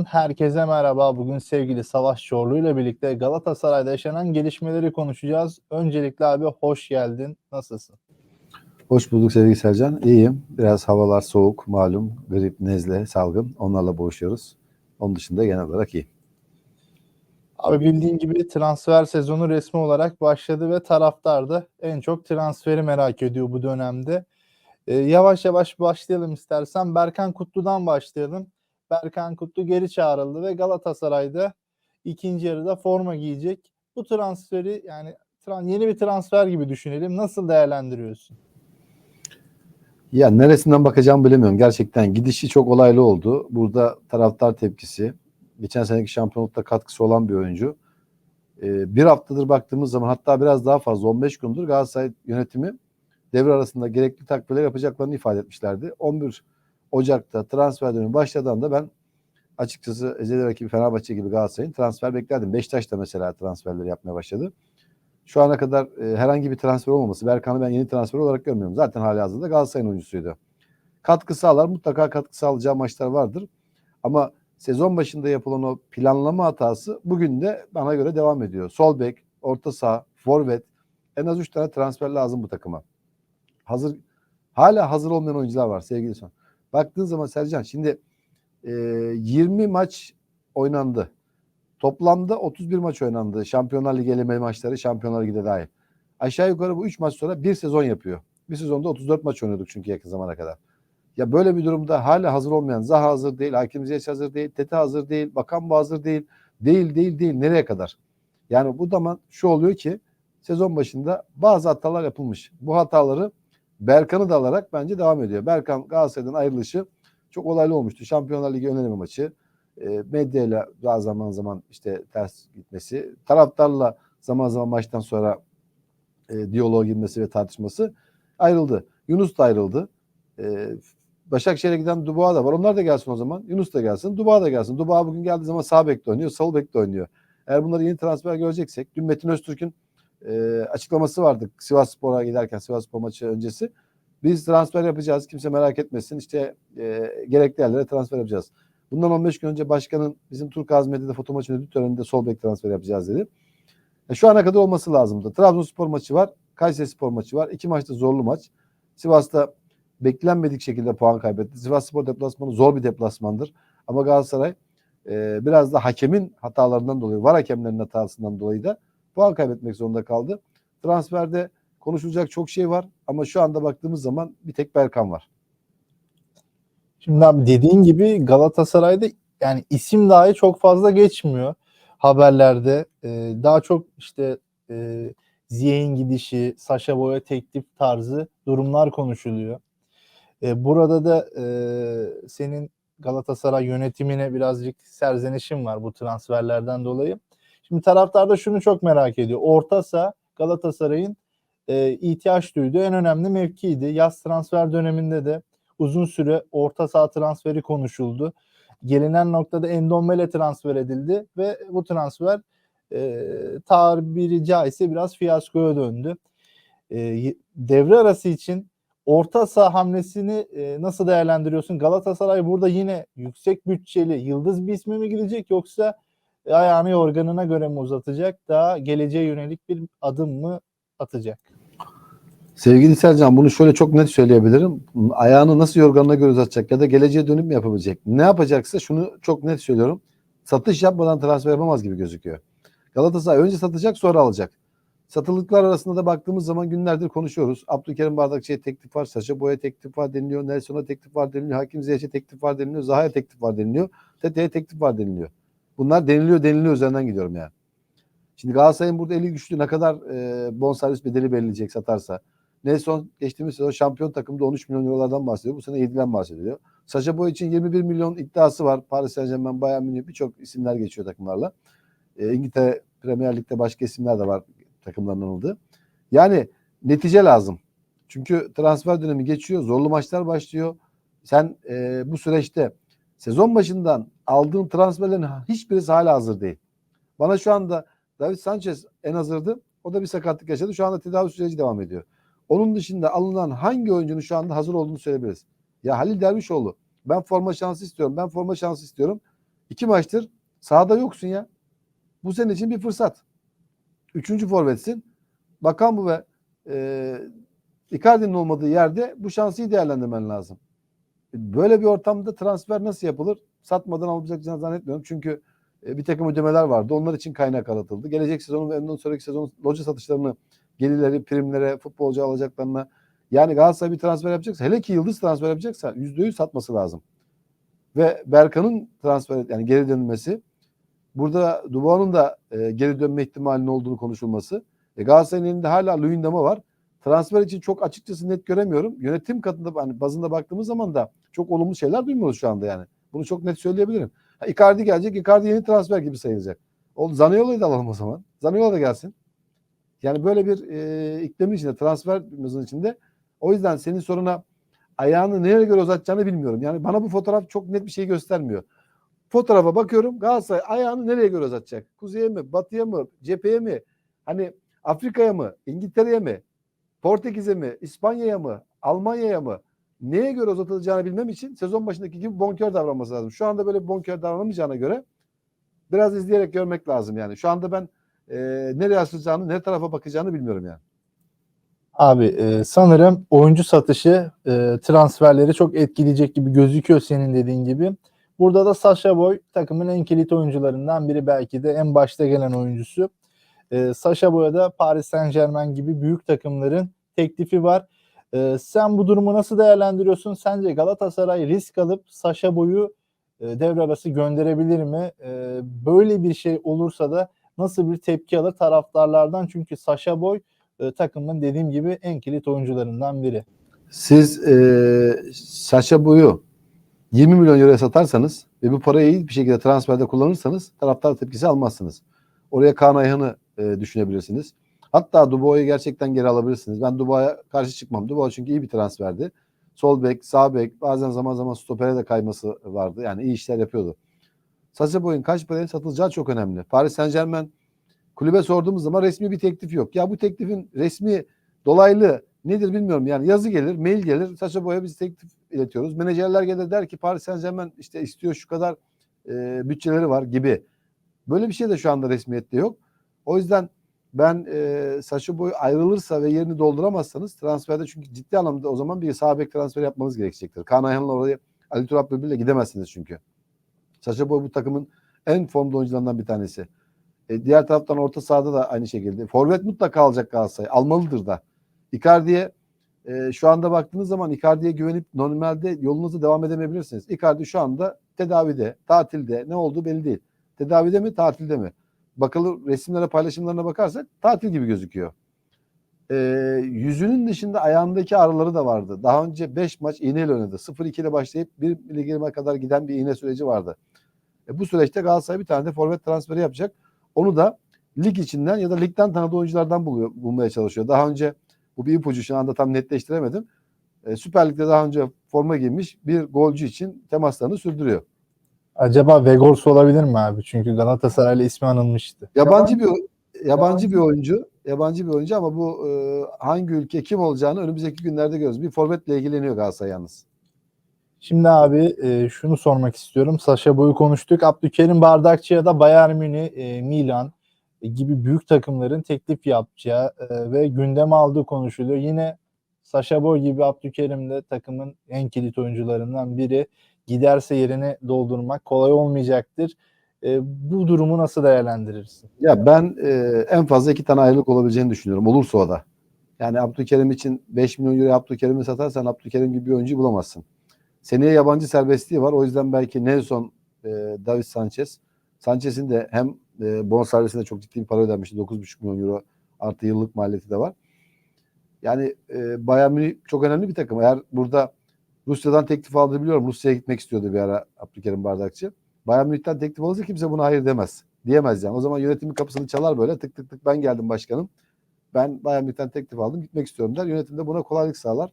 Spor'dan herkese merhaba. Bugün sevgili Savaş Çorlu ile birlikte Galatasaray'da yaşanan gelişmeleri konuşacağız. Öncelikle abi hoş geldin. Nasılsın? Hoş bulduk sevgili Sercan. İyiyim. Biraz havalar soğuk, malum. Grip, nezle, salgın. Onlarla boğuşuyoruz. Onun dışında genel olarak iyi. Abi bildiğin gibi transfer sezonu resmi olarak başladı ve taraftar da en çok transferi merak ediyor bu dönemde. Ee, yavaş yavaş başlayalım istersen. Berkan Kutlu'dan başlayalım. Berkan Kutlu geri çağrıldı ve Galatasaray'da ikinci yarıda forma giyecek. Bu transferi yani yeni bir transfer gibi düşünelim. Nasıl değerlendiriyorsun? Ya neresinden bakacağımı bilemiyorum. Gerçekten gidişi çok olaylı oldu. Burada taraftar tepkisi. Geçen seneki şampiyonlukta katkısı olan bir oyuncu. Ee, bir haftadır baktığımız zaman hatta biraz daha fazla 15 gündür Galatasaray yönetimi devre arasında gerekli takviyeler yapacaklarını ifade etmişlerdi. 11 Ocak'ta transfer dönemi başladığında ben açıkçası ezeli rakibi Fenerbahçe gibi Galatasaray'ın transfer beklerdim. Beşiktaş da mesela transferleri yapmaya başladı. Şu ana kadar e, herhangi bir transfer olmaması. Berkan'ı ben yeni transfer olarak görmüyorum. Zaten hali hazırda Galatasaray'ın oyuncusuydu. Katkı sağlar. Mutlaka katkı sağlayacağı maçlar vardır. Ama sezon başında yapılan o planlama hatası bugün de bana göre devam ediyor. Sol bek, orta saha, forvet en az 3 tane transfer lazım bu takıma. Hazır hala hazır olmayan oyuncular var sevgili son. Baktığın zaman Sercan şimdi e, 20 maç oynandı. Toplamda 31 maç oynandı. Şampiyonlar Ligi eleme maçları Şampiyonlar Ligi'de dahil. Aşağı yukarı bu 3 maç sonra bir sezon yapıyor. Bir sezonda 34 maç oynuyorduk çünkü yakın zamana kadar. Ya böyle bir durumda hala hazır olmayan Zaha hazır değil, Hakim Ziyech hazır değil, Tete hazır değil, Bakan hazır değil. Değil değil değil nereye kadar? Yani bu zaman şu oluyor ki sezon başında bazı hatalar yapılmış. Bu hataları Berkan'ı da alarak bence devam ediyor. Berkan Galatasaray'dan ayrılışı çok olaylı olmuştu. Şampiyonlar Ligi ön eleme maçı. E, medyayla daha zaman zaman işte ters gitmesi. Taraftarla zaman zaman maçtan sonra e, diyaloğa girmesi ve tartışması ayrıldı. Yunus da ayrıldı. E, Başakşehir'e giden Dubois da var. Onlar da gelsin o zaman. Yunus da gelsin. Dubois da gelsin. Dubois bugün geldiği zaman sağ bekte oynuyor. Sol bekte oynuyor. Eğer bunları yeni transfer göreceksek. Dün Metin Öztürk'ün e, açıklaması vardı. Sivas Spor'a giderken Sivas Spor maçı öncesi. Biz transfer yapacağız. Kimse merak etmesin. İşte e, gerekli yerlere transfer yapacağız. Bundan 15 gün önce başkanın bizim Türk Medya'da foto maçı ödül töreninde sol bek transfer yapacağız dedi. E, şu ana kadar olması lazımdı. Trabzonspor maçı var. Kayseri Spor maçı var. İki maçta zorlu maç. Sivas'ta beklenmedik şekilde puan kaybetti. Sivas Spor deplasmanı zor bir deplasmandır. Ama Galatasaray e, biraz da hakemin hatalarından dolayı, var hakemlerin hatasından dolayı da puan kaybetmek zorunda kaldı. Transferde konuşulacak çok şey var ama şu anda baktığımız zaman bir tek Berkan var. Şimdi abi dediğin gibi Galatasaray'da yani isim dahi çok fazla geçmiyor haberlerde. Ee, daha çok işte e, Ziyech'in gidişi, Saşa Boya teklif tarzı durumlar konuşuluyor. Ee, burada da e, senin Galatasaray yönetimine birazcık serzenişim var bu transferlerden dolayı. Şimdi taraftar da şunu çok merak ediyor. Orta saha Galatasaray'ın e, ihtiyaç duyduğu en önemli mevkiydi. Yaz transfer döneminde de uzun süre orta saha transferi konuşuldu. Gelinen noktada Endombele transfer edildi ve bu transfer e, tabiri caizse biraz fiyaskoya döndü. E, devre arası için orta saha hamlesini e, nasıl değerlendiriyorsun? Galatasaray burada yine yüksek bütçeli yıldız bir ismi mi gidecek yoksa ayağını yorganına göre mi uzatacak? Daha geleceğe yönelik bir adım mı atacak? Sevgili Sercan bunu şöyle çok net söyleyebilirim. Ayağını nasıl yorganına göre uzatacak ya da geleceğe dönüp mü yapabilecek? Ne yapacaksa şunu çok net söylüyorum. Satış yapmadan transfer yapamaz gibi gözüküyor. Galatasaray önce satacak sonra alacak. Satılıklar arasında da baktığımız zaman günlerdir konuşuyoruz. Abdülkerim Bardakçı'ya teklif var, Saşa Boya teklif var deniliyor, Nelson'a teklif var deniliyor, Hakim Ziyech'e teklif var deniliyor, Zaha'ya teklif var deniliyor, Tete'ye teklif var deniliyor. Bunlar deniliyor deniliyor üzerinden gidiyorum yani. Şimdi Galatasaray'ın burada eli güçlü ne kadar e, bonservis bedeli belirleyecek satarsa. Nelson geçtiğimiz sezon şampiyon takımda 13 milyon eurolardan bahsediyor. Bu sene 7'den bahsediliyor. Saşa Boy için 21 milyon iddiası var. Paris Saint Germain, Bayern Münih birçok isimler geçiyor takımlarla. E, İngiltere Premier Lig'de başka isimler de var takımların alındığı. Yani netice lazım. Çünkü transfer dönemi geçiyor. Zorlu maçlar başlıyor. Sen e, bu süreçte sezon başından aldığın transferlerin hiçbirisi hala hazır değil. Bana şu anda David Sanchez en hazırdı. O da bir sakatlık yaşadı. Şu anda tedavi süreci devam ediyor. Onun dışında alınan hangi oyuncunun şu anda hazır olduğunu söyleyebiliriz. Ya Halil Dervişoğlu ben forma şansı istiyorum. Ben forma şansı istiyorum. İki maçtır sahada yoksun ya. Bu senin için bir fırsat. Üçüncü forvetsin. Bakan bu ve e, Icardi'nin olmadığı yerde bu şansı değerlendirmen lazım. Böyle bir ortamda transfer nasıl yapılır? Satmadan alabileceklerini zannetmiyorum. Çünkü e, bir takım ödemeler vardı. Onlar için kaynak aratıldı. Gelecek sezonun ve ondan sonraki sezonun loca satışlarını, gelirleri, primlere, futbolcu alacaklarına yani Galatasaray bir transfer yapacaksa hele ki yıldız transfer yapacaksa %100 satması lazım. Ve Berkan'ın transfer yani geri dönmesi burada Dubois'un da e, geri dönme ihtimalinin olduğunu konuşulması. E, Galatasaray'ın elinde hala Luyendam'a var. Transfer için çok açıkçası net göremiyorum. Yönetim katında hani bazında baktığımız zaman da çok olumlu şeyler duymuyoruz şu anda yani. Bunu çok net söyleyebilirim. Ha, Icardi gelecek. Icardi yeni transfer gibi sayılacak. O Zaniolo'yu da alalım o zaman. Zaniolo da gelsin. Yani böyle bir e, iklimin içinde, transfer içinde. O yüzden senin soruna ayağını nereye göre uzatacağını bilmiyorum. Yani bana bu fotoğraf çok net bir şey göstermiyor. Fotoğrafa bakıyorum Galatasaray ayağını nereye göre uzatacak? Kuzeye mi, batıya mı, cepheye mi? Hani Afrika'ya mı, İngiltere'ye mi, Portekiz'e mi, İspanya'ya mı, Almanya'ya mı? Neye göre uzatılacağını bilmem için sezon başındaki gibi bonkör davranması lazım. Şu anda böyle bonkör davranamayacağına göre biraz izleyerek görmek lazım yani. Şu anda ben e, nereye asılacağını, ne tarafa bakacağını bilmiyorum yani. Abi e, sanırım oyuncu satışı e, transferleri çok etkileyecek gibi gözüküyor senin dediğin gibi. Burada da Sasha Boy takımın en kilit oyuncularından biri belki de en başta gelen oyuncusu. E, Sasha Boy'a da Paris Saint Germain gibi büyük takımların teklifi var. E, sen bu durumu nasıl değerlendiriyorsun? Sence Galatasaray risk alıp Sasha Boy'u e, devre arası gönderebilir mi? E, böyle bir şey olursa da nasıl bir tepki alır taraftarlardan? Çünkü Sasha Boy e, takımın dediğim gibi en kilit oyuncularından biri. Siz e, Saşa Boy'u 20 milyon euroya satarsanız ve bu parayı bir şekilde transferde kullanırsanız taraftar tepkisi almazsınız. Oraya Kaan Ayhan'ı e, düşünebilirsiniz. Hatta Dubois'u gerçekten geri alabilirsiniz. Ben Dubois'a karşı çıkmam. Dubois çünkü iyi bir transferdi. Sol bek, sağ bek, bazen zaman zaman stopere de kayması vardı. Yani iyi işler yapıyordu. Sacha Boy'un kaç paraya satılacağı çok önemli. Paris Saint Germain kulübe sorduğumuz zaman resmi bir teklif yok. Ya bu teklifin resmi dolaylı nedir bilmiyorum. Yani yazı gelir, mail gelir. Sacha Boy'a biz teklif iletiyoruz. Menajerler gelir der ki Paris Saint Germain işte istiyor şu kadar e, bütçeleri var gibi. Böyle bir şey de şu anda resmiyette yok. O yüzden ben e, Sacha Boy ayrılırsa ve yerini dolduramazsanız transferde çünkü ciddi anlamda o zaman bir sağ bek transferi yapmanız gerekecektir. Kaan Ayhan'la oraya Ali Turap Bülbül'le gidemezsiniz çünkü. Sacha Boy bu takımın en formda oyuncularından bir tanesi. E, diğer taraftan orta sahada da aynı şekilde. Forvet mutlaka alacak Galatasaray. Almalıdır da. Icardi'ye e, şu anda baktığınız zaman Icardi'ye güvenip normalde yolunuzu devam edemeyebilirsiniz. Icardi şu anda tedavide, tatilde. Ne olduğu belli değil. Tedavide mi, tatilde mi? Bakalım resimlere, paylaşımlarına bakarsak tatil gibi gözüküyor. E, yüzünün dışında ayağındaki ağrıları da vardı. Daha önce 5 maç iğneyle oynadı. 0-2 ile başlayıp 1 miligrama kadar giden bir iğne süreci vardı. E, bu süreçte Galatasaray bir tane de forvet transferi yapacak. Onu da lig içinden ya da ligden tanıdığı oyunculardan buluyor, bulmaya çalışıyor. Daha önce bu bir ipucu şu anda tam netleştiremedim. E, Süper Lig'de daha önce forma giymiş bir golcü için temaslarını sürdürüyor. Acaba Vegors olabilir mi abi? Çünkü Galatasaray'la ismi anılmıştı. Yabancı bir yabancı bir oyuncu, yabancı bir oyuncu ama bu e, hangi ülke kim olacağını önümüzdeki günlerde görürüz. Bir forvetle ilgileniyor Galatasaray yalnız. Şimdi abi e, şunu sormak istiyorum. Sasha Boy'u konuştuk. Abdülkerim Bardakçı'ya da Bayern Münih, e, Milan e, gibi büyük takımların teklif yapacağı e, ve gündeme aldığı konuşuluyor. Yine Sasha Boy gibi Abdülkerim de takımın en kilit oyuncularından biri. Giderse yerini doldurmak kolay olmayacaktır. E, bu durumu nasıl değerlendirirsin? Ya ben e, en fazla iki tane ayrılık olabileceğini düşünüyorum. Olursa o da. Yani Abdülkerim için 5 milyon euro Abdülkerim'i satarsan Abdülkerim gibi bir oyuncu bulamazsın. Seneye yabancı serbestliği var. O yüzden belki Nelson, e, David Sanchez. Sanchez'in de hem e, bonservisine çok ciddi bir para ödenmişti. 9,5 milyon euro artı yıllık maliyeti de var. Yani e, Bayern Münih çok önemli bir takım. Eğer burada Rusya'dan teklif aldığını biliyorum. Rusya'ya gitmek istiyordu bir ara Abdülkerim Bardakçı. Bayern Münih'ten teklif alırsa kimse buna hayır demez. Diyemez yani. O zaman yönetimin kapısını çalar böyle tık tık tık ben geldim başkanım. Ben Bayern Münih'ten teklif aldım gitmek istiyorum der. Yönetim de buna kolaylık sağlar.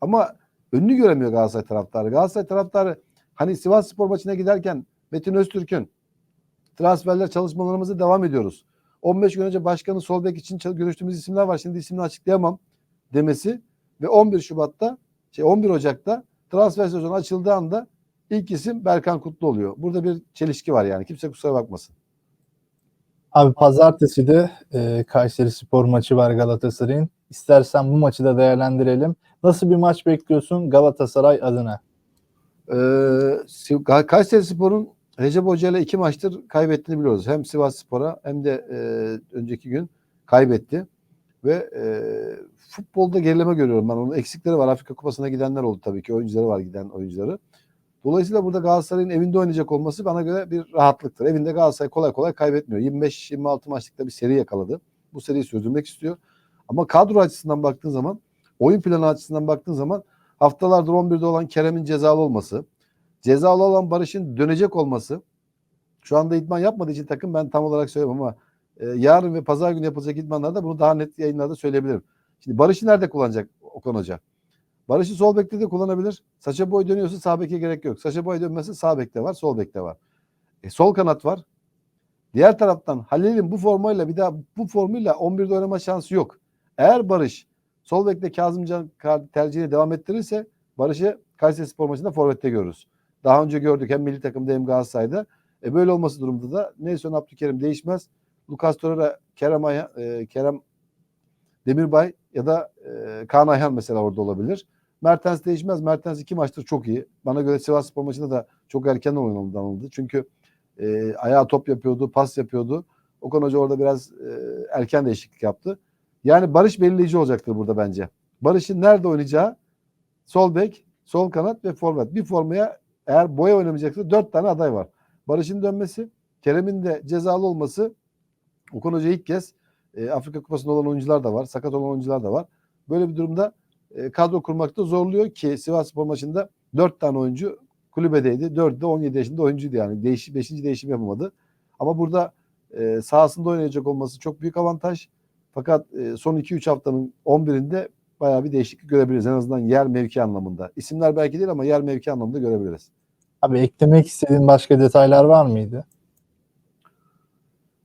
Ama önünü göremiyor Galatasaray taraftarı. Galatasaray taraftarı hani Sivas Spor maçına giderken Metin Öztürk'ün transferler çalışmalarımıza devam ediyoruz. 15 gün önce başkanın sol bek için görüştüğümüz isimler var. Şimdi isimini açıklayamam demesi ve 11 Şubat'ta şey 11 Ocak'ta transfer sezonu açıldığı anda İlk isim Berkan Kutlu oluyor. Burada bir çelişki var yani. Kimse kusura bakmasın. Abi pazartesi de e, Kayseri Spor maçı var Galatasaray'ın. İstersen bu maçı da değerlendirelim. Nasıl bir maç bekliyorsun Galatasaray adına? Ee, Kayseri Spor'un Recep Hoca ile iki maçtır kaybettiğini biliyoruz. Hem Sivas Spor'a hem de e, önceki gün kaybetti. Ve e, futbolda gerileme görüyorum ben. Onun eksikleri var. Afrika Kupası'na gidenler oldu tabii ki. Oyuncuları var giden oyuncuları. Dolayısıyla burada Galatasaray'ın evinde oynayacak olması bana göre bir rahatlıktır. Evinde Galatasaray kolay kolay kaybetmiyor. 25-26 maçlıkta bir seri yakaladı. Bu seriyi sürdürmek istiyor. Ama kadro açısından baktığın zaman, oyun planı açısından baktığın zaman haftalardır 11'de olan Kerem'in cezalı olması, cezalı olan Barış'ın dönecek olması, şu anda idman yapmadığı için takım ben tam olarak söyleyemem ama e, yarın ve pazar günü yapılacak idmanlarda bunu daha net yayınlarda söyleyebilirim. Şimdi Barış'ı nerede kullanacak Okan Hoca? Barış'ı sol bekte de kullanabilir. Saça boy dönüyorsa sağ beke gerek yok. Saça boy dönmesi sağ bekte var, sol bekte var. E, sol kanat var. Diğer taraftan Halil'in bu formayla bir daha bu formuyla 11'de oynama şansı yok. Eğer Barış sol bekte Kazımcan tercihini devam ettirirse Barış'ı Kayseri Spor maçında forvette görürüz. Daha önce gördük hem milli takımda hem Galatasaray'da. E böyle olması durumunda da Nelson Abdülkerim değişmez. Lucas Torreira, Kerem, Ayhan, e, Kerem Demirbay ya da e, Kaan Ayhan mesela orada olabilir. Mertens değişmez. Mertens iki maçtır çok iyi. Bana göre Sivas Spor maçında da çok erken oynanıldı. Çünkü e, ayağa top yapıyordu, pas yapıyordu. Okan Hoca orada biraz e, erken değişiklik yaptı. Yani Barış belirleyici olacaktır burada bence. Barış'ın nerede oynayacağı sol bek, sol kanat ve forvet. Bir formaya eğer boya oynamayacaksa dört tane aday var. Barış'ın dönmesi, Kerem'in de cezalı olması Okan Hoca ilk kez e, Afrika Kupası'nda olan oyuncular da var. Sakat olan oyuncular da var. Böyle bir durumda e, kadro kurmakta zorluyor ki Sivas Spor maçında 4 tane oyuncu kulübedeydi. 4'ü de 17 yaşında oyuncuydu yani. Değiş, 5. değişim yapamadı. Ama burada e, sahasında oynayacak olması çok büyük avantaj. Fakat e, son 2-3 haftanın 11'inde bayağı bir değişiklik görebiliriz. En azından yer mevki anlamında. İsimler belki değil ama yer mevki anlamında görebiliriz. Abi eklemek istediğin başka detaylar var mıydı?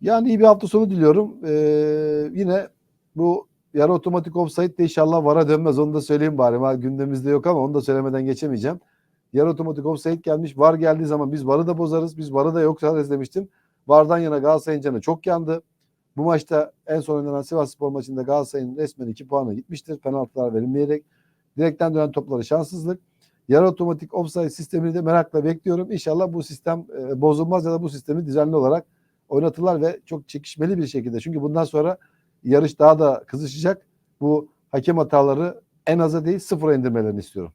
Yani iyi bir hafta sonu diliyorum. Ee, yine bu yarı otomatik offside de inşallah VAR'a dönmez. Onu da söyleyeyim bari. Ha, gündemimizde yok ama onu da söylemeden geçemeyeceğim. Yarı otomatik offside gelmiş. VAR geldiği zaman biz VAR'ı da bozarız. Biz VAR'ı da yok sadece demiştim. VAR'dan yana Galatasaray'ın canı çok yandı. Bu maçta en son oynanan Sivas Spor maçında Galatasaray'ın resmen 2 puanı gitmiştir. Penaltılar verilmeyerek. Direkten dönen topları şanssızlık. Yarı otomatik offside sistemini de merakla bekliyorum. İnşallah bu sistem e, bozulmaz ya da bu sistemi düzenli olarak oynatırlar ve çok çekişmeli bir şekilde. Çünkü bundan sonra yarış daha da kızışacak. Bu hakem hataları en aza değil sıfıra indirmelerini istiyorum.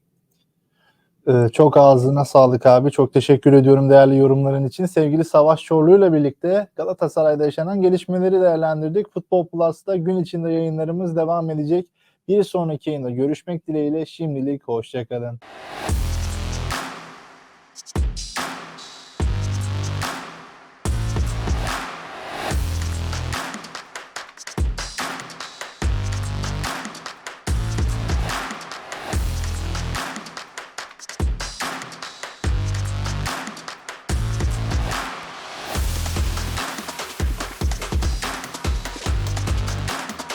Ee, çok ağzına sağlık abi. Çok teşekkür ediyorum değerli yorumların için. Sevgili Savaş Çorlu ile birlikte Galatasaray'da yaşanan gelişmeleri değerlendirdik. Futbol Plus'ta gün içinde yayınlarımız devam edecek. Bir sonraki yayında görüşmek dileğiyle şimdilik hoşçakalın.